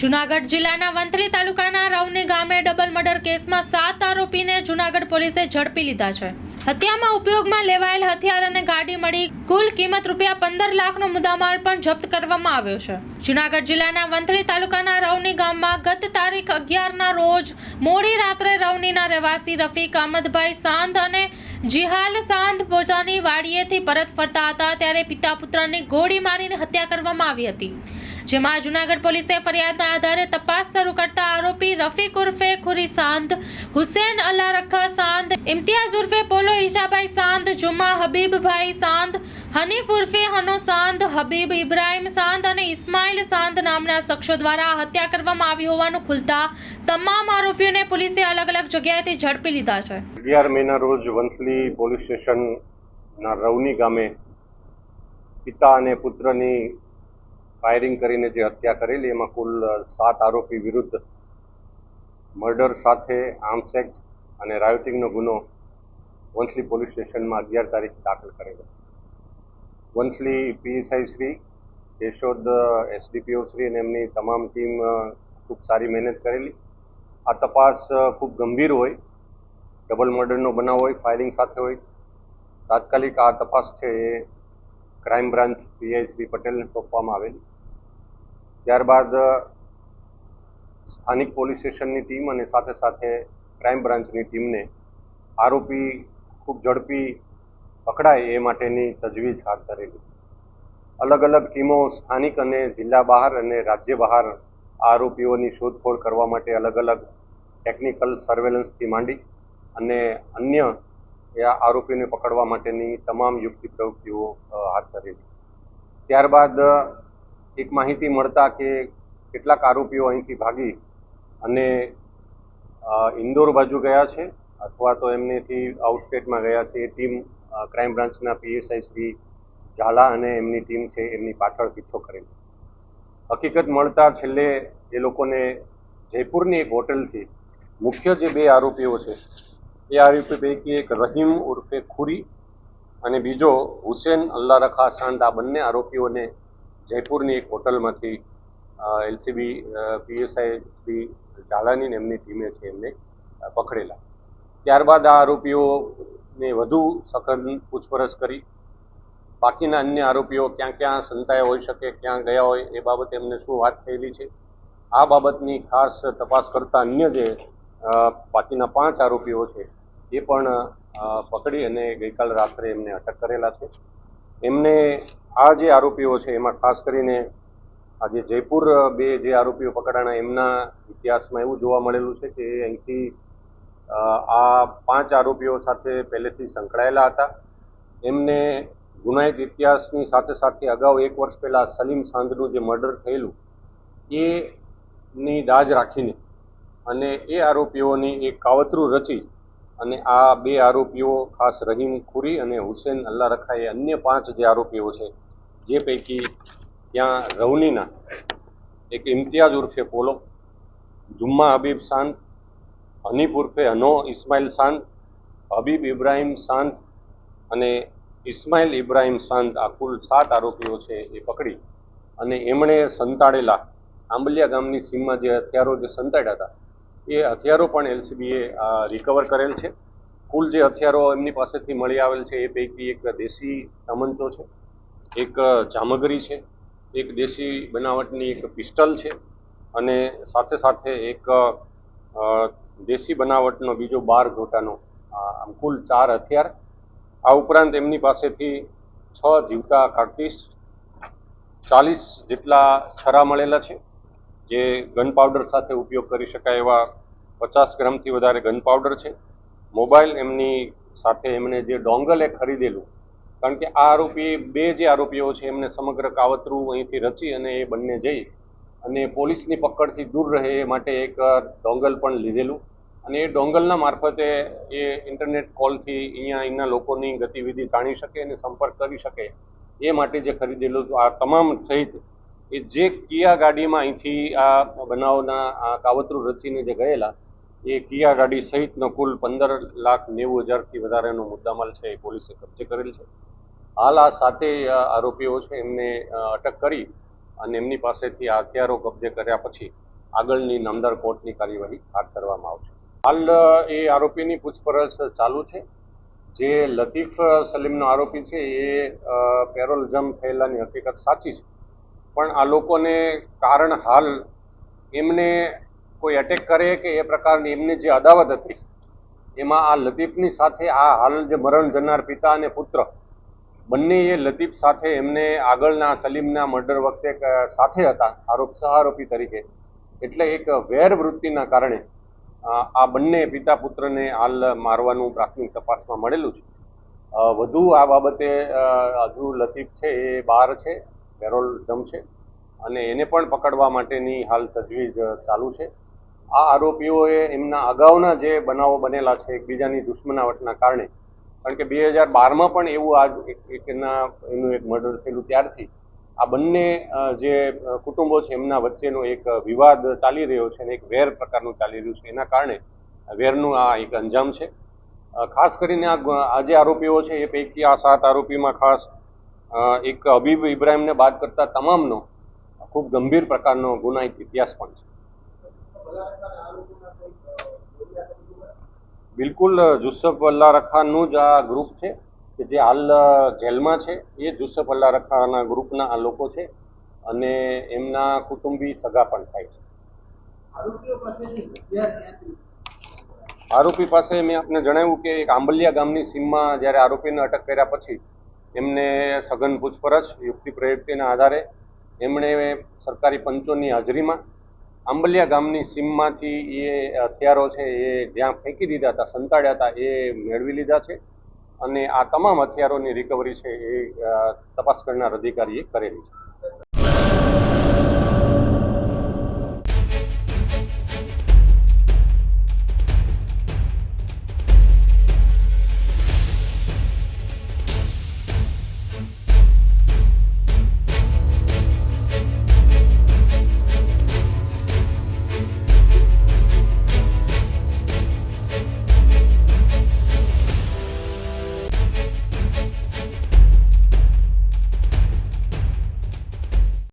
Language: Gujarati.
જુનાગઢ જિલ્લાના વંથલી તાલુકાના રવની ગામે ડબલ મર્ડર કેસમાં સાત આરોપીને જુનાગઢ પોલીસે ઝડપી લીધા છે. હત્યામાં ઉપયોગમાં લેવાયેલ હથિયાર અને ગાડી મળી કુલ કિંમત રૂપિયા પંદર લાખનો મુદ્દામાલ પણ જપ્ત કરવામાં આવ્યો છે. જુનાગઢ જિલ્લાના વંથલી તાલુકાના રવની ગામમાં ગત તારીખ અગિયારના રોજ મોડી રાત્રે રવનીના રહેવાસી રફીક અહમદભાઈ સાંધ અને જિહાલ સાંત પોતાની વાડીએથી પરત ફરતા હતા, ત્યારે પિતા પુત્રની ગોળી મારીને હત્યા કરવામાં આવી હતી. જેમાં જુનાગઢ પોલીસે ફરિયાદના આધારે તપાસ શરૂ કરતા આરોપી રફીક ઉર્ફે ખુરી સાંધ હુસેન અલ્લા રખા સાંધ ઇમ્તિયાઝ ઉર્ફે પોલો ઈશાભાઈ સાંધ જુમા હબીબભાઈ સાંધ હનીફ ઉર્ફે હનો સાંધ હબીબ ઇબ્રાહિમ સાંધ અને ઇસ્માઇલ સાંધ નામના શખ્સો દ્વારા હત્યા કરવામાં આવી હોવાનું ખુલતા તમામ આરોપીઓને પોલીસે અલગ અલગ જગ્યાએથી ઝડપી લીધા છે. અગિયાર મેના રોજ વંથલી પોલીસ સ્ટેશનના રવની ગામે પિતા અને પુત્રની ફાયરિંગ કરીને જે હત્યા કરેલી, એમાં કુલ સાત આરોપી વિરુદ્ધ મર્ડર સાથે આર્મ્સ એક્ટ અને રાયોટિંગનો ગુનો વંથલી પોલીસ સ્ટેશનમાં અગિયાર તારીખ દાખલ કરેલો. વંથલી પીએસઆઈ શ્રી, કેશોદ એસડીપીઓ શ્રી અને એમની તમામ ટીમ ખૂબ સારી મહેનત કરેલી. આ તપાસ ખૂબ ગંભીર હોય ડબલ મર્ડરનો બનાવ હોય ફાયરિંગ સાથે હોય. તાત્કાલિક આ તપાસ છે એ ક્રાઇમ બ્રાન્ચ પીઆઈ પટેલને સોંપવામાં આવેલી. ત્યારબાદ, સ્થાનિક પોલીસ સ્ટેશનની ટીમ અને સાથે સાથે ક્રાઇમ બ્રાન્ચની ટીમને આરોપી ખૂબ ઝડપી પકડાય એ માટેની તજવીજ હાથ ધરેલી. અલગ અલગ ટીમો સ્થાનિક અને જિલ્લા બહાર અને રાજ્ય બહાર આરોપીઓની શોધખોળ કરવા માટે અલગ અલગ ટેકનિકલ સર્વેલન્સથી માંડી અને અન્ય એ આરોપીને પકડવા માટેની તમામ યુક્તિ પ્રવૃત્તિઓ હાથ ધરેલી ત્યારબાદ એક માહિતી મળતા કે કેટલાક આરોપીઓ અહીંથી ભાગી અને ઇન્દોર બાજુ ગયા છે અથવા તો એમનેથી આઉટસ્ટેટમાં ગયા છે. એ ટીમ ક્રાઇમ બ્રાન્ચના પીએસઆઈ શ્રી ઝાલા અને એમની ટીમ છે, એમની પાછળ પીછો કરેલો. હકીકત મળતા છેલ્લે એ લોકોને જયપુરની એક હોટલથી મુખ્ય જે બે આરોપીઓ છે એ આરોપી પૈકી એક રહીમ ઉર્ફે ખુરી અને બીજો હુસેન અલ્લા રખા શાંત, આ બંને આરોપીઓને જયપુરની એક હોટલમાંથી એલસીબી પીએસઆઈ શ્રી ઝાલાની એમની ટીમે છે એમને પકડેલા. ત્યારબાદ આ આરોપીઓને વધુ સઘન પૂછપરછ કરી. બાકીના અન્ય આરોપીઓ ક્યાં ક્યાં સંતાયા હોઈ શકે, ક્યાં ગયા હોય, એ બાબતે એમને શું વાત થયેલી છે? આ બાબતની ખાસ તપાસ કરતા અન્ય જે બાકીના પાંચ આરોપીઓ છે એ પણ પકડી અને ગઈકાલ રાત્રે એમને અટક કરેલા છે. એમને આ જે આરોપીઓ છે, એમાં ખાસ કરીને આજે જયપુર બે જે આરોપીઓ પકડાણા, એમના ઇતિહાસમાં એવું જોવા મળેલું છે કે અહીંથી આ પાંચ આરોપીઓ સાથે પહેલેથી સંકળાયેલા હતા. એમને ગુનાહિત ઇતિહાસની સાથે સાથે અગાઉ એક વર્ષ પહેલાં સલીમ સાંધનું જે મર્ડર થયેલું, એની દાજ રાખીને અને એ આરોપીઓની એક કાવતરું રચી અને આ બે આરોપીઓ ખાસ રહીમ ખુરી અને હુસેન અલ્લા રખાએ અન્ય પાંચ જે આરોપીઓ છે, જે પૈકી ત્યાં રવનીના, એક ઇમ્તિયાઝ ઉર્ફે પોલો, જુમ્મા હબીબ સાંત હનીફ ઉર્ફે હનો ઇસ્માઇલ સાંત હબીબ ઇબ્રાહિમ સાંત અને ઇસ્માઇલ ઇબ્રાહિમ સાંત આ કુલ સાત આરોપીઓ છે એ પકડી. અને એમણે સંતાડેલા, આંબલિયા ગામની સીમમાં જે હથિયારો જે સંતાડ્યા હતા એ હથિયારો પણ એલસીબીએ રિકવર કરેલ છે. કુલ જે હથિયારો એમની પાસેથી મળી આવેલ છે, એ પૈકી એક દેશી તમંચો છે, એક જામગરી છે, એક દેશી બનાવટની એક પિસ્ટલ છે અને સાથે સાથે એક દેશી બનાવટનો બીજો બાર જોટાનો આમ કુલ ચાર હથિયાર. આ ઉપરાંત એમની પાસેથી છ જીવતા કાકતીસ ચાલીસ જેટલા છરા મળેલા છે. જે ગન પાવડર સાથે ઉપયોગ કરી શકાય એવા પચાસ ગ્રામથી વધારે ગન પાવડર છે. મોબાઈલ એમની સાથે એમણે જે ડોંગલ એ ખરીદેલું, કારણ કે આ આરોપી, બે જે આરોપીઓ છે, એમને સમગ્ર કાવતરું અહીંથી રચી અને એ બંને જઈ અને પોલીસની પકડથી દૂર રહે એ માટે એક ડોંગલ પણ લીધેલું. અને એ ડોંગલના મારફતે એ ઇન્ટરનેટ કોલથી અહીંયા અહીંના લોકોની ગતિવિધિ જાણી શકે અને સંપર્ક કરી શકે એ માટે જે ખરીદેલું આ તમામ સહિત એ જે કિયા ગાડીમાં અહીંથી આ બનાવના કાવતરું રચીને જે ગયેલા, એ કિયા ગાડી સહિતનો કુલ પંદર લાખ નેવું હજારથી વધારેનો મુદ્દામાલ છે એ પોલીસે કબજે કરેલ છે. હાલ આ સાતેય આરોપીઓ છે, એમને અટક કરી અને એમની પાસેથી આ હથિયારો કબજે કર્યા પછી આગળની નામદાર કોર્ટની કાર્યવાહી હાથ ધરવામાં આવશે. હાલ એ આરોપીની પૂછપરછ ચાલુ છે. જે લતીફ સલીમનો આરોપી છે, એ પેરોલિઝમ થયેલાની હકીકત સાચી છે. પણ આ લોકોને કારણ હાલ એમને કોઈ એટેક કરે કે એ પ્રકારની એમની જે અદાવત હતી, એમાં આ લતીફની સાથે આ હાલ જે મરણ જનાર પિતા અને પુત્ર બંને એ લતીફ સાથે એમને આગળના સલીમના મર્ડર વખતે સાથે હતા, આરોપ સહારોપી તરીકે. એટલે એક વૃત્તિના કારણે આ બંને પિતા પુત્રને હાલ મારવાનું પ્રાથમિક તપાસમાં મળેલું છે. વધુ આ બાબતે હજુ લતીફ છે એ બહાર છે. પેરોલ જમ છે. અને એને પણ પકડવા માટેની હાલ તજવીજ ચાલુ છે. આ આરોપીઓએ એમના અગાઉના જે બનાવો બનેલા છે, એકબીજાની દુશ્મનાવટના કારણે. કારણ કે બે હજાર બારમાં પણ એવું આ એક એક એનું એક મર્ડર થયેલું ત્યારથી. આ બંને જે કુટુંબો છે, એમના વચ્ચેનો એક વિવાદ ચાલી રહ્યો છે અને એક વેર પ્રકારનું ચાલી રહ્યું છે. એના કારણે વેરનું આ એક અંજામ છે. ખાસ કરીને આ જે આરોપીઓ છે, એ પૈકી આ સાત આરોપીમાં ખાસ એક હબીબ ઇબ્રાહીમને બાદ કરતા તમામનો ખૂબ ગંભીર પ્રકારનો ગુનાહિત ઇતિહાસ પણ છે. બિલકુલ, જુસફ અલ્લા રખાનું જ આ ગ્રુપ છે કે જે હાલ જેલમાં છે. એ જુસફ અલ્લા રખાના ગ્રુપના આ લોકો છે અને એમના કુટુંબી સગા પણ થાય છે. આરોપી પાસે મેં આપને જણાવ્યું કે એક આંબલિયા ગામની સીમમાં જ્યારે આરોપીને અટક કર્યા પછી એમને સઘન પૂછપરછ, યુક્તિ પ્રયુક્તિના આધારે એમણે સરકારી પંચોની હાજરીમાં આંબલિયા ગામની સીમમાંથી એ હથિયારો છે એ જ્યાં ફેંકી દીધા હતા, સંતાડ્યા હતા, એ મેળવી લીધા છે અને આ તમામ હથિયારોની રિકવરી છે એ તપાસ કરનાર અધિકારીએ કરેલી છે.